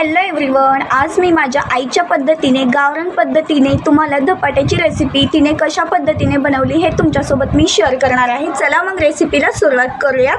Hello everyone आज मी माझ्या आईच्या पद्धतीने गावरान पद्धतीने तुम्हाला धपाट्याची रेसिपी तिने कशा पद्धतीने बनवली हे तुमच्यासोबत मी शेअर करणार आहे. चला मग रेसिपीला सुरुवात करूया.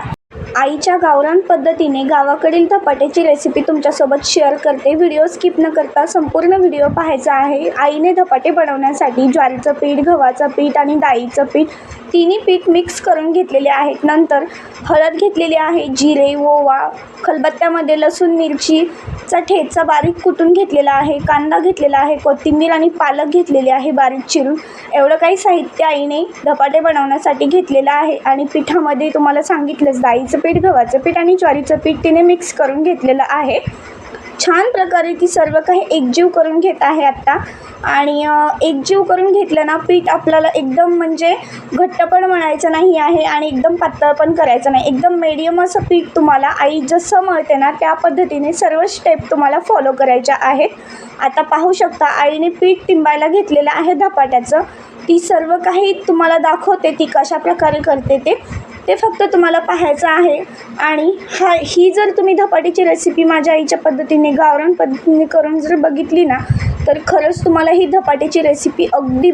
आईच्या गावरान पद्धतीने गावाकडील धपाट्याची रेसिपी तुमच्यासोबत शेअर करते. व्हिडिओ स्किप न करता संपूर्ण व्हिडिओ पाहायचा आहे. आईने धपाटे बनवण्यासाठी ज्वारीचं पीठ गव्हाचं पीठ आणि डाळीचं पीठ तिन्ही पीठ मिक्स करून घेतलेले आहेत. नंतर हळद घेतलेली आहे जिरे ओवा खलबत्त्यामध्ये लसूण मिरचीचा ठेचा बारीक कुटून घेतलेला आहे कांदा घेतलेला आहे कोथिंबीर आणि पालक घेतलेली आहे बारीक चिरून. एवढं काही साहित्य आईने धपाटे बनवण्यासाठी घेतलेलं आहे आणि पिठामध्ये तुम्हाला सांगितलंच डाळीचं पीठ गव्हाचं पीठ आणि ज्वारीचं पीठ तिने मिक्स करून घेतलेलं आहे. छान प्रकारे ती सर्व काही एकजीव करून घेत आहे आत्ता आणि एकजीव करून घेतलं ना पीठ आपल्याला एकदम म्हणजे घट्ट पण म्हणायचं नाही आहे आणि एकदम पातळ पण करायचं नाही. एकदम मीडियम असं पीठ तुम्हाला आई जसं मळते ना त्या पद्धतीने सर्व स्टेप तुम्हाला फॉलो करायच्या आहेत. आता पाहू शकता आईने पीठ तिंबायला घेतलेलं आहे धपाट्याचं. ती सर्व काही तुम्हाला दाखवते ती कशा प्रकारे करते ते. ते फक्त तुम्हाला पाहायचं आहे. आणि हा ही जर तुम्ही धपाटीची रेसिपी माझ्या आईच्या पद्धतीने गावरान पद्धतीने करून जर बघितली ना तर खरंच तुम्हाला ही धपाटीची रेसिपी अगदी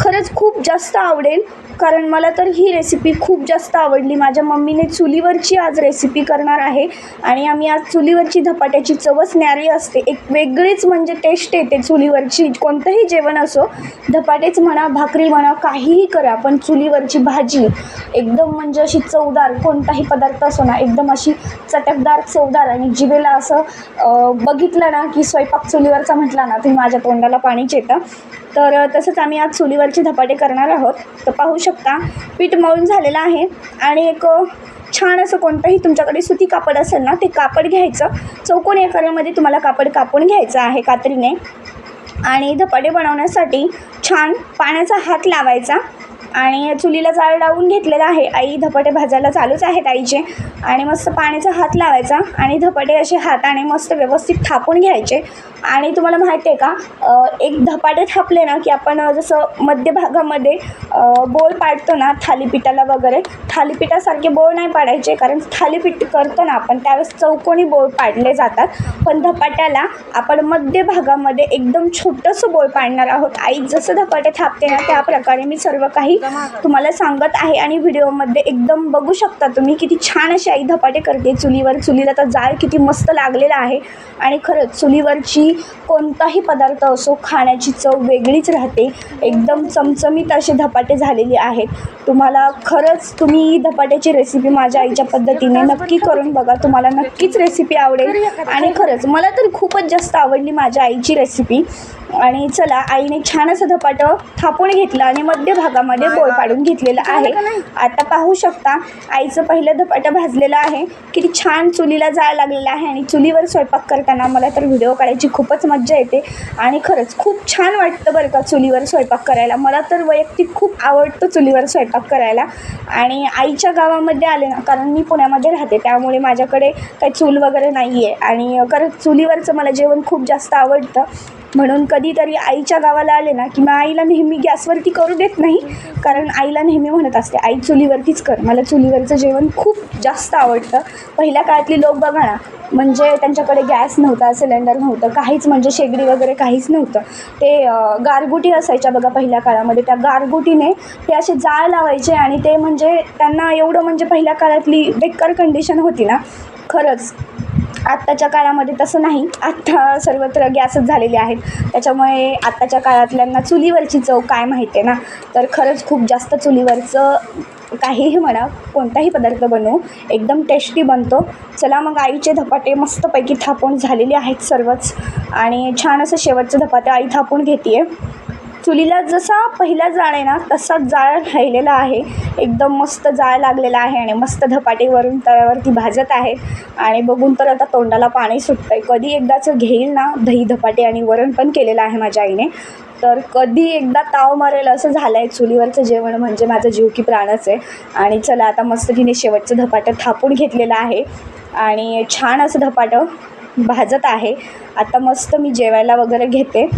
खरंच खूप जास्त आवडेल. कारण मला तर ही रेसिपी खूप जास्त आवडली. माझ्या मम्मीने चुलीवरची आज रेसिपी करणार आहे आणि आम्ही आज चुलीवरची धपाट्याची चवच न्यारी असते. एक वेगळीच म्हणजे टेस्ट येते चुलीवरची. कोणतंही जेवण असो धपाटेच म्हणा भाकरी म्हणा काहीही करा पण चुलीवरची भाजी एकदम म्हणजे अशी चवदार कोणताही पदार्थ असो ना एकदम अशी चटकदार चवदार आणि जिभेला असं बघितलं ना की स्वयंपाक चुलीवरचा म्हटला ना तुम्ही माझ्या तोंडाला पाणीच येतं. तर तसंच आम्ही आज चुलीवरचे धपाटे करणार आहोत. तर पाहू शकता. पीठ मळून झालेलं आहे. आणि एक छान असं कोणतंही तुमच्याकडे सुती कापड असेल ना ते कापड घ्यायचं. चौकोन आकारामध्ये तुम्हाला कापड कापून घ्यायचं आहे कात्रीने. आणि धपाटे बनवण्यासाठी छान पाण्याचा हात लावायचा. आणि चुलीला जाळ लावून घेतलेला आहे. आई धपाटे भाजायला चालूच आहेत आईचे. आणि मस्त पाण्याचा हात लावायचा. आणि धपाटे असे हाताने मस्त व्यवस्थित थापून घ्यायचे. आणि तुम्हाला माहिती आहे का एक धपाटे थापले ना की आपण जसं मध्यभागामध्ये बोळ बोल पाडतो ना थालीपीठाला वगैरे. थालीपीठासारखे बोळ नाही पाडायचे कारण थालीपीठ करतो ना आपण त्यावेळेस चौकोनी बोळ पाडले जातात. पण धपाट्याला आपण मध्य भागामध्ये एकदम छोटंसं बोळ पाडणार आहोत. आई जसं धपाटे थापते ना त्या प्रकारे मी सर्व काही तुम्हाला सांगत आहे आणि व्हिडिओमध्ये एकदम बघू शकता तुम्ही किती छान अशी आई धपाटे करते. चुलीवर चुलीला तर जाळ किती मस्त लागलेला आहे. आणि खरंच चुलीवरची कोणताही पदार्थ असो खाण्याची चव वेगळीच राहते. एकदम चमचमीत असे धपाटे झालेले आहेत. तुम्हाला खरंच तुम्ही धपाट्याची रेसिपी माझ्या आईच्या पद्धतीने नक्की करून बघा. तुम्हाला नक्कीच रेसिपी आवडेल. आणि खरंच मला तर खूपच जास्त आवडली माझ्या आईची रेसिपी आणि चला आईने छान असं धपाटं थापून घेतलं आणि मध्य भागामध्ये गोळ पाडून घेतलेलं आहे. आता पाहू शकता आईचं पहिलं धपाटं भाजलेलं आहे. किती छान चुलीला जाळ लागलेला आहे आणि चुलीवर स्वयंपाक करताना मला तर व्हिडिओ काढायची खूपच मज्जा येते. आणि खरंच खूप छान वाटतं बरं का चुलीवर स्वयंपाक करायला. मला तर वैयक्तिक खूप आवडतं चुलीवर स्वयंपाक करायला. आणि आईच्या गावामध्ये आले ना कारण मी पुण्यामध्ये राहते त्यामुळे माझ्याकडे काही चूल वगैरे नाही आहे आणि खरंच चुलीवरचं मला जेवण खूप जास्त आवडतं. म्हणून कधीतरी आईच्या गावाला आले ना की मग आईला नेहमी गॅसवरती करू देत नाही. कारण आईला नेहमी म्हणत असते आई चुलीवरतीच कर. मला चुलीवरचं जेवण खूप जास्त आवडतं. पहिल्या काळातली लोक बघा ना म्हणजे त्यांच्याकडे गॅस नव्हता सिलेंडर नव्हतं काहीच म्हणजे शेगडी वगैरे काहीच नव्हतं. ते गारगुटी असायच्या बघा पहिल्या काळामध्ये. त्या गारगुटीने ते असे जाळ लावायचे आणि ते म्हणजे त्यांना एवढं म्हणजे पहिल्या काळातली बेकार कंडिशन होती ना. खरंच. आत्ताच्या काळामध्ये तसं नाही. आत्ता सर्वत्र गॅसच झालेले आहेत. त्याच्यामुळे आत्ताच्या काळातल्यांना चुलीवरची चव काय माहिती आहे ना? तर खरंच खूप जास्त चुलीवरचं काहीही म्हणा कोणताही पदार्थ बनवू एकदम टेस्टी बनतो. चला मग आईचे धपाटे मस्तपैकी थापून झालेले आहेत सर्वच. आणि छान असं शेवटचं धपाटे आई थापून घेते चुलीला जसा पहिला जाळ आहे ना तसाच जाळ राहिलेला आहे. एकदम मस्त जाळ लागलेला आहे आणि मस्त धपाटीवरून तव्यावरती भाजत आहे. आणि बघून तर आता तोंडाला पाणी सुटतं आहे कधी एकदाचं घेईल ना दही धपाटी आणि वरण पण केलेलं आहे माझ्या आईने. तर कधी एकदा ताव मारेल असं झालं आहे चुलीवरचं जेवण म्हणजे माझं जीव की प्राणच आहे. आणि चला आता मस्त तिने शेवटचं धपाटं थापून घेतलेलं आहे. आणि छान असं धपाटं भाजत आहे. आता मस्त मी जेवायला वगैरे घेते.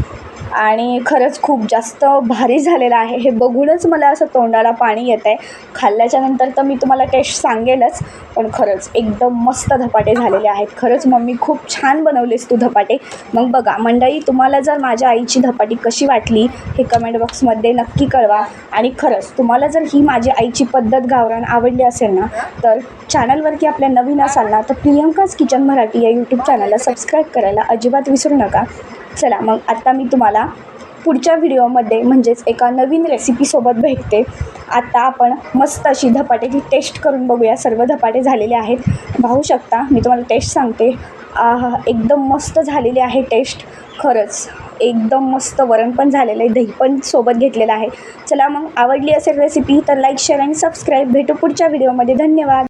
आणि खरंच खूप जास्त भारी झालेलं आहे. हे बघूनच मला असं तोंडाला पाणी येतं आहे खाल्ल्याच्या नंतर तर मी तुम्हाला टेस्ट सांगेलच पण खरंच एकदम मस्त धपाटे झालेले आहेत. खरंच मम्मी खूप छान बनवलेस तू धपाटे. मग बघा मंडळी तुम्हाला जर माझ्या आईची धपाटी कशी वाटली हे कमेंट बॉक्समध्ये नक्की कळवा. आणि खरंच तुम्हाला जर ही माझी आईची पद्धत गावरान आवडली असेल ना तर चॅनलवरती आपल्या नवीन असाल ना तर प्रियंकाच किचन मराठी या यूट्यूब चॅनलला सबस्क्राईब करायला अजिबात विसरू नका. चला मग आत्ता मी तुम्हाला पुढच्या व्हिडिओमध्ये म्हणजेच एका नवीन रेसिपीसोबत भेटते. आत्ता आपण मस्त अशी धपाट्याची टेस्ट करून बघूया. सर्व धपाटे झालेले आहेत. पाहू शकता मी तुम्हाला टेस्ट सांगते. आहा एकदम मस्त झालेली आहे टेस्ट खरंच एकदम मस्त वरण पण झालेलं आहे. दही पण सोबत घेतलेलं आहे. चला मग आवडली असेल रेसिपी तर लाईक शेअर आणि सबस्क्राईब भेटू पुढच्या व्हिडिओमध्ये. धन्यवाद.